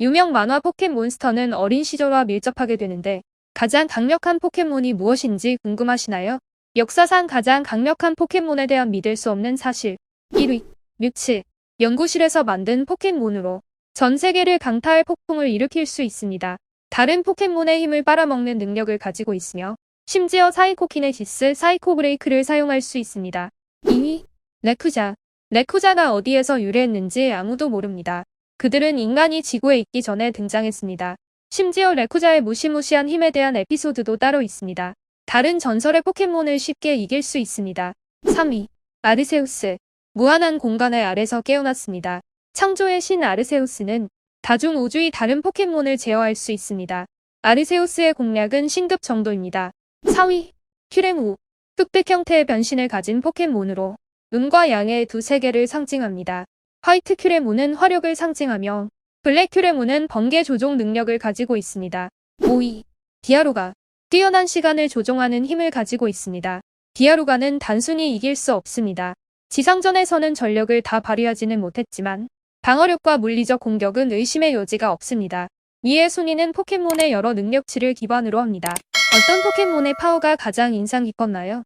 유명 만화 포켓몬스터는 어린 시절과 밀접하게 되는데 가장 강력한 포켓몬이 무엇인지 궁금하시나요? 역사상 가장 강력한 포켓몬에 대한 믿을 수 없는 사실. 1위. 뮤츠. 연구실에서 만든 포켓몬으로 전 세계를 강타할 폭풍을 일으킬 수 있습니다. 다른 포켓몬의 힘을 빨아먹는 능력을 가지고 있으며 심지어 사이코키네시스 사이코 브레이크를 사용할 수 있습니다. 2위. 레쿠자. 레쿠자가 어디에서 유래했는지 아무도 모릅니다. 그들은 인간이 지구에 있기 전에 등장했습니다. 심지어 레쿠자의 무시무시한 힘에 대한 에피소드도 따로 있습니다. 다른 전설의 포켓몬을 쉽게 이길 수 있습니다. 3위. 아르세우스. 무한한 공간의 아래서 깨어났습니다. 창조의 신 아르세우스는 다중 우주의 다른 포켓몬을 제어할 수 있습니다. 아르세우스의 공략은 신급 정도입니다. 4위. 큐레무. 흑백 형태의 변신을 가진 포켓몬으로 음과 양의 두 세계를 상징합니다. 화이트 큐레무는 화력을 상징하며 블랙 큐레무는 번개 조종 능력을 가지고 있습니다. 5위. 디아루가 뛰어난 시간을 조종하는 힘을 가지고 있습니다. 디아루가는 단순히 이길 수 없습니다. 지상전에서는 전력을 다 발휘하지는 못했지만 방어력과 물리적 공격은 의심의 여지가 없습니다. 위의 순위는 포켓몬의 여러 능력치를 기반으로 합니다. 어떤 포켓몬의 파워가 가장 인상 깊었나요?